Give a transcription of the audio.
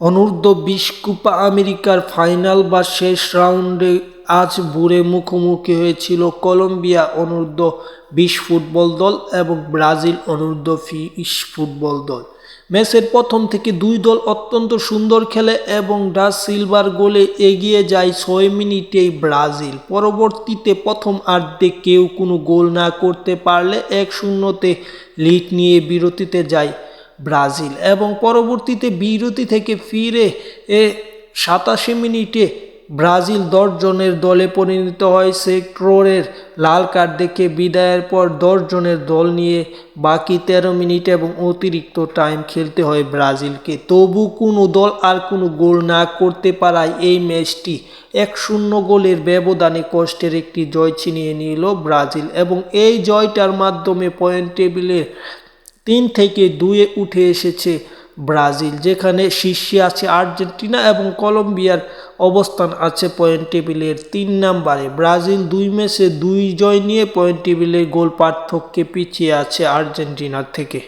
অনূর্ধ্ব বিশ কোপা আমেরিকার ফাইনাল বা শেষ রাউন্ডে আজ ভোরে মুখোমুখি হয়েছিল কলম্বিয়া অনূর্ধ্ব বিশ ফুটবল দল এবং ব্রাজিল অনূর্ধ্ব বিশ ফুটবল দল। ম্যাচের প্রথম থেকে দুই দল অত্যন্ত সুন্দর খেলে এবং ডা সিলভার গোলে এগিয়ে যায় ছয় মিনিটেই ব্রাজিল। পরবর্তীতে প্রথম আর্ধে কেউ কোনো গোল না করতে পারলে এক শূন্যতে লিড নিয়ে বিরতিতে যায় ব্রাজিল এবং পরবর্তীতে বিরতি থেকে ফিরে এ সাতাশি মিনিটে ব্রাজিল দশ জনের দলে পরিণত হয়। সেক্টরের লাল কার্ড দেখে বিদায়ের পর দশ জনের দল নিয়ে বাকি তেরো মিনিট এবং অতিরিক্ত টাইম খেলতে হয় ব্রাজিলকে। তবু কোনো দল আর কোনো গোল না করতে পারায় এই ম্যাচটি এক শূন্য গোলের ব্যবধানে কষ্টের একটি জয় ছিনিয়ে নিল ব্রাজিল এবং এই জয়টার মাধ্যমে পয়েন্ট টেবিলে তিন থেকে দুয়ে উঠে এসেছে ব্রাজিল, যেখানে শীর্ষে আছে আর্জেন্টিনা এবং কলম্বিয়ার অবস্থান আছে পয়েন্ট টেবিলের তিন নাম্বারে। ব্রাজিল দুই ম্যাচে দুই জয় নিয়ে পয়েন্ট টেবিলের গোল পার্থক্যে পিছিয়ে আছে আর্জেন্টিনার থেকে।